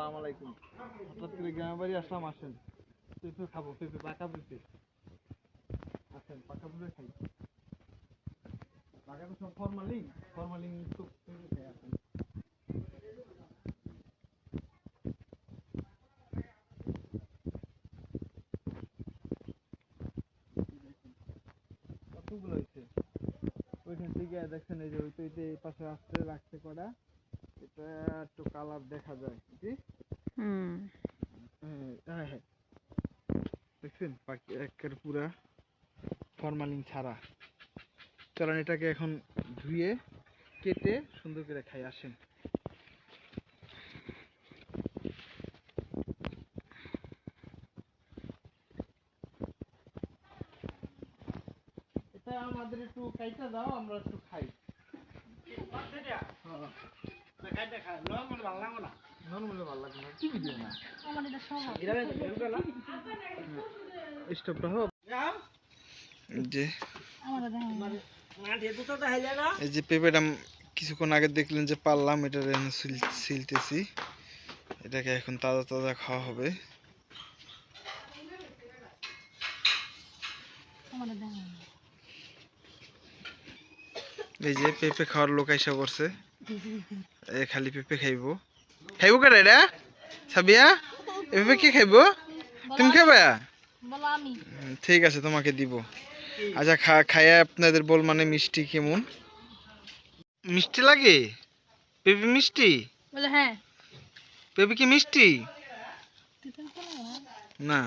আসসালামু আলাইকুম। হঠাৎ করে গ্রামের বাড়ি আসলাম, আসেন। পেঁপে খাব, পেঁপে পাকা পেঁপে। আসেন, পাকা পেঁপে খাই। পাকা তো সব তো পেঁপে খাই, আসেন। কতগুলো হয়েছে? ওইখান থেকে দেখছেন এই যে ওই তো এই পাশে আসতে রাখছে কটা। এটা একটু কালার দেখা যায় কি? হুম। হ্যাঁ, হ্যাঁ, হ্যাঁ। দেখছেন? পাখি একের পুরা ফরমালিন ছাড়া। চলেন এটাকে এখন ধুয়ে কেটে সুন্দর করে খাই আসেন। এটা আমাদের একটু কাইটা দাও আমরা একটু খাই। নর্মালি এই যে পেঁপেটা কিছুক্ষণ আগে দেখলেন যে পারলাম এটা ছিল- এটাকে এখন তাজা তাজা খাওয়া হবে। এই যে পেঁপে খাওয়ার লোক আইসা করছে এ খালি পেঁপে খাইবো। খাইবো কেন এটা? সাবিয়া এ পেঁপে কে খাইবো? তুমি খাবে ঠিক আছে তোমাকে দিব। আচ্ছা খা খাইয়া আপনাদের বল মানে মিষ্টি কেমন? মিষ্টি লাগে? পেঁপে মিষ্টি? হ্যাঁ। পেঁপে কি মিষ্টি? না।